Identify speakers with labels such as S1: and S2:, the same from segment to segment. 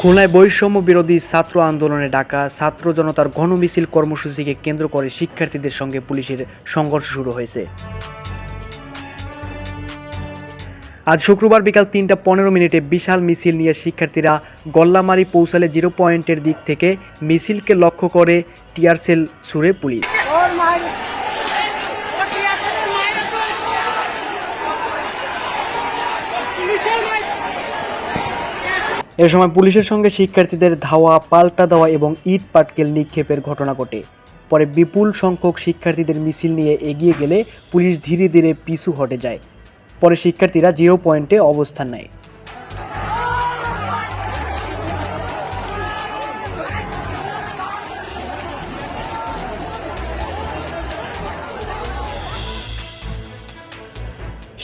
S1: খুলনায় বৈষম্য বিরোধী ছাত্র আন্দোলনে ডাকা ছাত্র জনতার গণমিছিল কর্মসূচিকে কেন্দ্র করে শিক্ষার্থীদের সঙ্গে পুলিশের সংঘর্ষ শুরু হয়েছে। আজ শুক্রবার বিকাল তিনটা পনেরো মিনিটে বিশাল মিছিল নিয়ে শিক্ষার্থীরা গল্লামারি পৌঁছালে জিরো পয়েন্টের দিক থেকে মিছিলকে লক্ষ্য করে টিয়ার সেল ছুড়ে পুলিশ এ সময় পুলিশের সঙ্গে শিক্ষার্থীদের ধাওয়া, পাল্টা দেওয়া এবং ইট পাটকেল নিক্ষেপের ঘটনা ঘটে। পরে বিপুল সংখ্যক শিক্ষার্থীদের মিছিল নিয়ে এগিয়ে গেলে পুলিশ ধীরে ধীরে পিছু হটে যায়। পরে শিক্ষার্থীরা জিরো পয়েন্টে অবস্থান নেয়।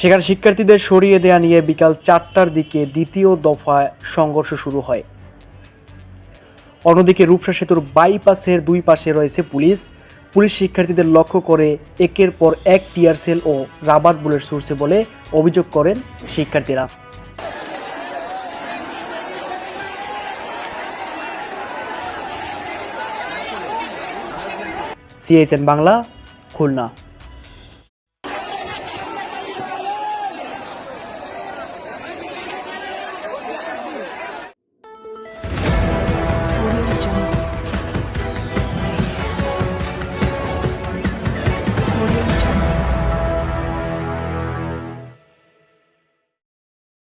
S1: সেখানে শিক্ষার্থীদের সরিয়ে দেয়া নিয়ে বিকাল চারটার দিকে দ্বিতীয় দফায় সংঘর্ষ শুরু হয়। অন্যদিকে রূপসা সেতুর বাইপাসের দুই পাশে রয়েছে পুলিশ। পুলিশ শিক্ষার্থীদের লক্ষ্য করে একের পর এক টিয়ার সেল ও রাবার বুলেট ছুড়ছে বলে অভিযোগ করেন শিক্ষার্থীরা। সিএসএন বাংলা, খুলনা। audio